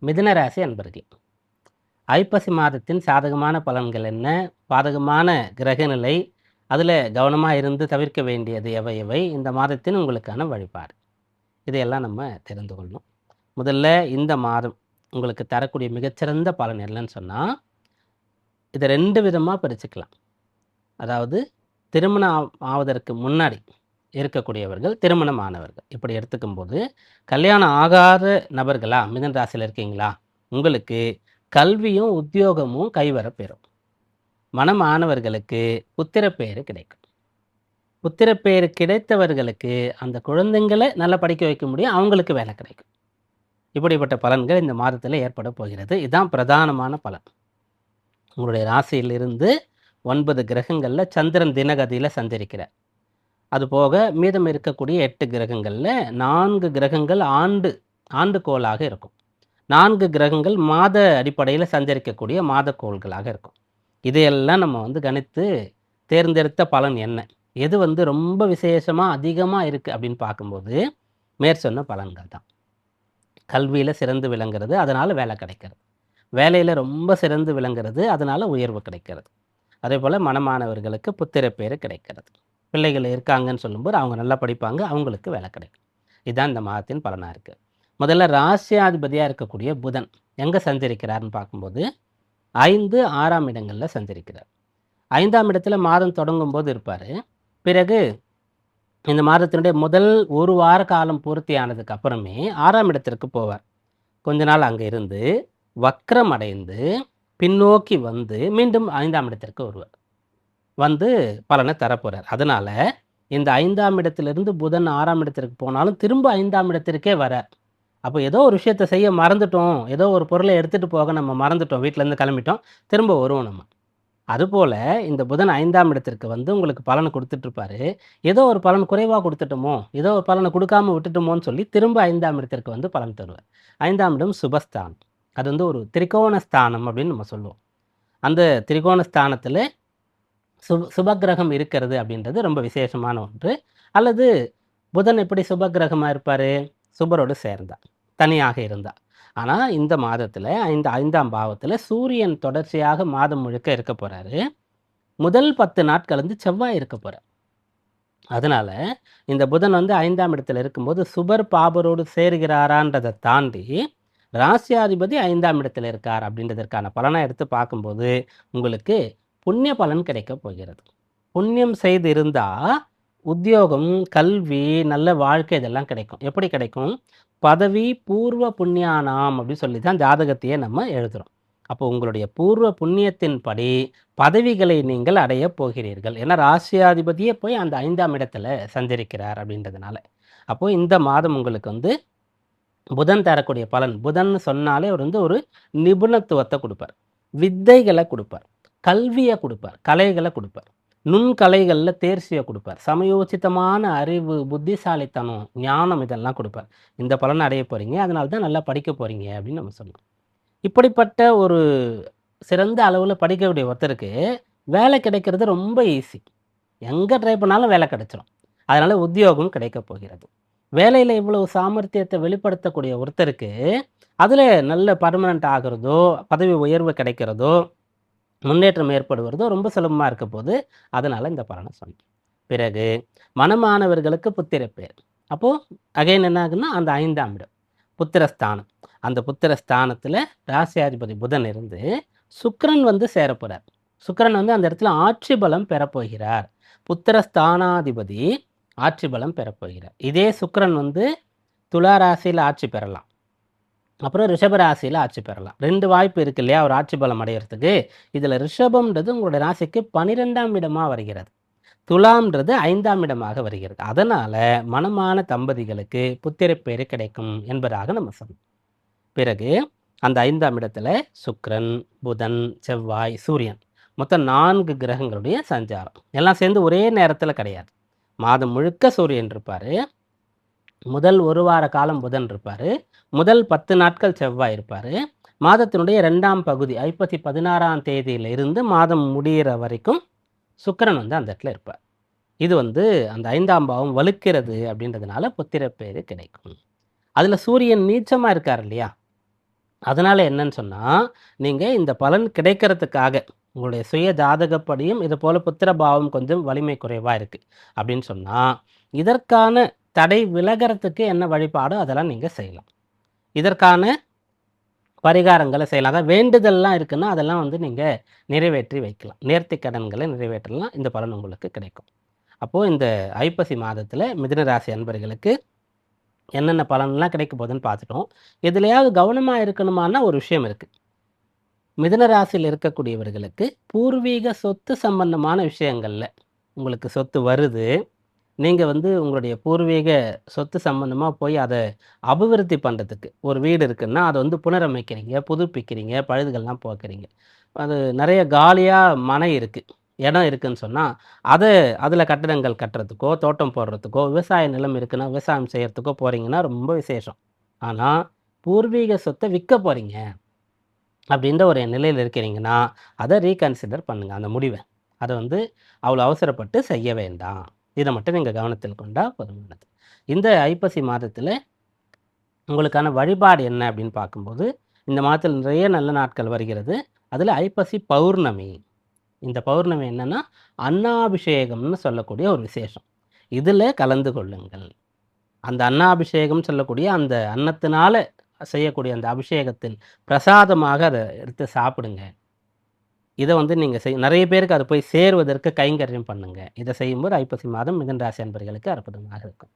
மிதுனராசி அன்பர்களே ஐப்பசி மாதத்தின் சாதகமான பலன்கள் என்ன? பாதகமான கிரகநிலை அதில் கவனமாக இருந்து தவிர்க்க வேண்டியது எவை எவை? இந்த மாதத்தின் உங்களுக்கான வழிபாடு. இதையெல்லாம் நம்ம தெரிந்து கொள்ளணும். முதல்ல இந்த மாதம் உங்களுக்கு தரக்கூடிய மிகச்சிறந்த பலன் என்னன்னு சொன்னால் இதை ரெண்டு விதமாக பிரிச்சுக்கலாம். அதாவது திருமணம் ஆ- ஆவதற்கு முன்னாடி இருக்கக்கூடியவர்கள் திருமணமானவர்கள். இப்படி எடுத்துக்கும்போது கல்யாணம் ஆகாத நபர்களா மிதன் ராசியில் இருக்கீங்களா? உங்களுக்கு கல்வியும் உத்தியோகமும் கைவரப்பெறும் மனமானவர்களுக்கு புத்திரப்பேறு கிடைக்கும். புத்திரப்பேறு கிடைத்தவர்களுக்கு அந்த குழந்தைங்களை நல்லா படிக்க வைக்க முடியும் அவங்களுக்கு வேலை கிடைக்கும். இப்படிப்பட்ட பலன்கள் இந்த மாதத்தில் ஏற்பட போகிறது. இதுதான் பிரதானமான பலன். உங்களுடைய ராசியிலிருந்து ஒன்பது கிரகங்களில் சந்திரன் தினகதியில் சஞ்சரிக்கிறார். அதுபோக மீதம் இருக்கக்கூடிய எட்டு கிரகங்களில் நான்கு கிரகங்கள் ஆண்டு ஆண்டுகோளாக இருக்கும். நான்கு கிரகங்கள் மாத அடிப்படையில் சஞ்சரிக்கக்கூடிய மாதக்கோள்களாக இருக்கும். இதையெல்லாம் நம்ம வந்து கணித்து தேர்ந்தெடுத்த பலன் என்ன? எது வந்து ரொம்ப விசேஷமாக அதிகமாக இருக்குது அப்படின்னு பார்க்கும்போது மேற்சொன்ன பலன்கள் தான். கல்வியில் சிறந்து விளங்குறது அதனால் வேலை கிடைக்கிறது. வேலையில் ரொம்ப சிறந்து விளங்குறது அதனால் உயர்வு கிடைக்கிறது. அதே போல் மனமானவர்களுக்கு புத்திரப்பேறு கிடைக்கிறது. பிள்ளைகள் இருக்காங்கன்னு சொல்லும்போது அவங்க நல்லா படிப்பாங்க அவங்களுக்கு வேலை கிடைக்கும். இதுதான் இந்த மாதத்தின் பலனாக இருக்குது முதல்ல ராசியாதிபதியாக இருக்கக்கூடிய புதன் எங்கே சஞ்சரிக்கிறார்னு பார்க்கும்போது ஐந்து ஆறாம் இடங்களில் சஞ்சரிக்கிறார். ஐந்தாம் இடத்துல மாதம் தொடங்கும் போது இருப்பார். பிறகு இந்த மாதத்தினுடைய முதல் ஒரு வார காலம் பூர்த்தி ஆனதுக்கு அப்புறமே ஆறாம் இடத்திற்கு போவார். கொஞ்ச நாள் அங்கே இருந்து வக்ரம் அடைந்து பின்னோக்கி வந்து மீண்டும் ஐந்தாம் இடத்திற்கு வருவார். வந்து பலனை தரப்போகிறார் அதனால் இந்த ஐந்தாம் இடத்திலிருந்து புதன் ஆறாம் இடத்திற்கு போனாலும் திரும்ப ஐந்தாம் இடத்திற்கே வரார். அப்போ ஏதோ ஒரு விஷயத்தை செய்ய மறந்துட்டோம். ஏதோ ஒரு பொருளை எடுத்துகிட்டு போக நம்ம மறந்துட்டோம். வீட்டிலேருந்து கிளம்பிட்டோம். திரும்ப வருவோம் நம்ம. அதுபோல் இந்த புதன் ஐந்தாம் இடத்திற்கு வந்து உங்களுக்கு பலனை கொடுத்துட்ருப்பாரு. ஏதோ ஒரு பலன் குறைவாக கொடுத்துட்டோமோ ஏதோ ஒரு பலனை கொடுக்காம விட்டுட்டோமோன்னு சொல்லி திரும்ப ஐந்தாம் இடத்திற்கு வந்து பலன் தருவார். ஐந்தாம் இடம் சுபஸ்தானம். அது வந்து ஒரு திரிகோண ஸ்தானம் அப்படின்னு நம்ம சொல்லுவோம். அந்த திரிகோண ஸ்தானத்தில் சுப சுபக்கிரகம் இருக்கிறது அப்படின்றது ரொம்ப விசேஷமான ஒன்று. அல்லது புதன் எப்படி சுபக்கிரகமாக இருப்பார்? சுபரோடு சேர்ந்தா தனியாக இருந்தா ஆனால் இந்த மாதத்தில் ஐந்து ஐந்தாம் பாவத்தில் சூரியன் தொடர்ச்சியாக மாதம் முழுக்க இருக்க போகிறாரு முதல் பத்து நாட்கள் வந்து செவ்வாய் இருக்க போகிறார் அதனால் இந்த புதன் வந்து ஐந்தாம் இடத்துல இருக்கும்போது சுபர் பாபரோடு சேருகிறாரான்றதை தாண்டி ராசியாதிபதி ஐந்தாம் இடத்துல இருக்கார் அப்படின்றதற்கான பலனை எடுத்து பார்க்கும்போது உங்களுக்கு புண்ணிய பலன் கிடைக்க போகிறது. புண்ணியம் செய்து இருந்தால் உத்தியோகம் கல்வி நல்ல வாழ்க்கை இதெல்லாம் கிடைக்கும். எப்படி கிடைக்கும்? பதவி பூர்வ புண்ணியானாம் அப்படின்னு சொல்லி தான் ஜாதகத்தையே நம்ம எழுதுகிறோம் அப்போ உங்களுடைய பூர்வ புண்ணியத்தின்படி பதவிகளை நீங்கள் அடைய போகிறீர்கள். ஏன்னா ராசியாதிபதியே போய் அந்த ஐந்தாம் இடத்துல சஞ்சரிக்கிறார் அப்படின்றதுனால. அப்போ இந்த மாதம் உங்களுக்கு வந்து புதன் தரக்கூடிய பலன். புதன் சொன்னாலே அவர் வந்து ஒரு நிபுணத்துவத்தை கொடுப்பார். வித்தைகளை கொடுப்பார். கல்வியை கொடுப்பார் கலைகளை கொடுப்பார். நுண்கலைகளில் தேர்ச்சியை கொடுப்பார். சமயோசித்தமான அறிவு புத்திசாலித்தனம் ஞானம் இதெல்லாம் கொடுப்பார். இந்த பலனை அடைய போகிறீங்க அதனால தான் நல்லா படிக்க போகிறீங்க அப்படின்னு நம்ம சொல்லணும் இப்படிப்பட்ட ஒரு சிறந்த அளவில் படிக்கக்கூடிய ஒருத்தருக்கு வேலை கிடைக்கிறது ரொம்ப ஈஸி எங்கே ட்ரை பண்ணாலும் வேலை கிடைச்சிடும் அதனால் உத்தியோகம் கிடைக்க போகிறது. வேலையில் இவ்வளவு சாமர்த்தியத்தை வெளிப்படுத்தக்கூடிய ஒருத்தருக்கு அதில் நல்ல பர்மனண்ட் ஆகிறதோ பதவி உயர்வு கிடைக்கிறதோ முன்னேற்றம் ஏற்படுவதோ ரொம்ப சுலபமாக இருக்க போது அதனால் இந்த பலனை சொன்னேன். பிறகு மனமானவர்களுக்கு புத்திரப்பேர் அப்போது அகைன் என்ன ஆகுன்னா அந்த ஐந்தாம் இடம் புத்திரஸ்தானம். அந்த புத்திரஸ்தானத்தில் ராசியாதிபதி புதன் இருந்து சுக்கரன் வந்து சேரப்போகிறார் சுக்கிரன் வந்து அந்த இடத்துல ஆட்சி பலம் பெறப்போகிறார். புத்திரஸ்தானாதிபதி ஆட்சி பலம் பெறப்போகிறார். இதே சுக்கரன் வந்து துலா ராசியில் ஆட்சி பெறலாம். அப்புறம் ரிஷப ராசியில் ஆட்சி பெறலாம். ரெண்டு வாய்ப்பு இருக்கு இல்லையா? ஒரு ஆட்சி பலம் அடையிறதுக்கு. இதில் ரிஷபம்ன்றது உங்களுடைய ராசிக்கு பன்னிரெண்டாம் இடமாக வருகிறது. துலாம்ன்றது ஐந்தாம் இடமாக வருகிறது. அதனால் மனமான தம்பதிகளுக்கு புத்திரப்பேறு கிடைக்கும் என்பதாக நம்ம சொன்னோம். பிறகு அந்த ஐந்தாம் இடத்துல சுக்ரன் புதன் செவ்வாய் சூரியன். மொத்தம் நான்கு கிரகங்களுடைய சஞ்சாரம். எல்லாம் சேர்ந்து ஒரே நேரத்தில் கிடையாது. மாதம் முழுக்க சூரியன் இருப்பார். முதல் ஒரு வார காலம் புதன் இருப்பார். முதல் பத்து நாட்கள் செவ்வாய் இருப்பார். மாதத்தினுடைய ரெண்டாம் பகுதி ஐப்பசி பதினாறாம் தேதியிலிருந்து மாதம் முடிகிற வரைக்கும் சுக்கிரன் வந்து அந்த இடத்துல இருப்பார். இது வந்து அந்த ஐந்தாம் பாவம் வலுக்கிறது அப்படின்றதுனால புத்திரப்பேறு கிடைக்கும். அதில் சூரியன் நீச்சமாக இருக்கார் இல்லையா? அதனால் என்னன்னு சொன்னால் நீங்கள் இந்த பலன் கிடைக்கிறதுக்காக, உங்களுடைய சுய ஜாதகப்படியும் இது போல் புத்திர பாவம் கொஞ்சம் வலிமை குறைவாக இருக்குது அப்படின்னு சொன்னால் இதற்கான தடை விலகிறதுக்கு என்ன வழிபாடோ அதெல்லாம் நீங்கள் செய்யலாம். இதற்கான பரிகாரங்களை செய்யலாம். அதாவது வேண்டுதல்லாம் இருக்குன்னா, அதெல்லாம் வந்து நீங்கள் நிறைவேற்றி வைக்கலாம். நேர்த்தி கடன்களை நிறைவேற்றலாம். இந்த பலன் உங்களுக்கு கிடைக்கும். அப்போது இந்த ஐப்பசி மாதத்தில் மிதுன ராசி அன்பர்களுக்கு என்னென்ன பலன்லாம் கிடைக்க போகுதுன்னு பார்த்துட்டோம். எதுலையாவது கவனமாக இருக்கணுமானா ஒரு விஷயம் இருக்குது மிதனராசியில் இருக்கக்கூடியவர்களுக்கு பூர்வீக சொத்து சம்பந்தமான விஷயங்களில் உங்களுக்கு சொத்து வருது. நீங்கள் வந்து உங்களுடைய பூர்வீக சொத்து சம்மந்தமாக போய் அதை அபிவிருத்தி பண்ணுறதுக்கு ஒரு வீடு இருக்குன்னா, அதை வந்து புனரமைக்கிறீங்க, புதுப்பிக்கிறீங்க, பழுதுகள்லாம் போக்குறீங்க. அது நிறைய காலியாக மனை இருக்குது இடம் இருக்குன்னு சொன்னால் அதை அதில் கட்டடங்கள் கட்டுறதுக்கோ, தோட்டம் போடுறதுக்கோ, விவசாய நிலம் இருக்குன்னா, விவசாயம் செய்கிறதுக்கோ போகிறீங்கன்னா ரொம்ப விசேஷம். ஆனால் பூர்வீக சொத்தை விற்க போகிறீங்க அப்படின்ற ஒரு நிலையில் இருக்கிறீங்கன்னா, அதை ரீகன்சிடர் பண்ணுங்கள் அந்த முடிவை அதை வந்து அவ்வளோ அவசரப்பட்டு செய்ய வேண்டாம். இதை மட்டும் நீங்கள் கவனத்தில் கொண்டா போதுமானது. இந்த ஐப்பசி மாதத்தில் உங்களுக்கான வழிபாடு என்ன அப்படின்னு பார்க்கும்போது, இந்த மாதத்தில் நிறைய நல்ல நாட்கள் வருகிறது. அதில் ஐப்பசி பௌர்ணமி. இந்த பௌர்ணமி என்னென்னா அன்னாபிஷேகம்னு சொல்லக்கூடிய ஒரு விசேஷம். இதில் கலந்து கொள்ளுங்கள். அந்த அன்னாபிஷேகம் சொல்லக்கூடிய அந்த அன்னத்தினால செய்யக்கூடிய அந்த அபிஷேகத்தின் பிரசாதமாக அதை எடுத்து சாப்பிடுங்க. இதை வந்து நீங்கள் செய் நிறைய பேருக்கு அது போய் சேருவதற்கு கைங்கரியம் பண்ணுங்க. இதை செய்யும்போது ஐப்பசி மாதம் மிதன் ராசி அன்பர்களுக்கு அற்புதமாக இருக்கும்.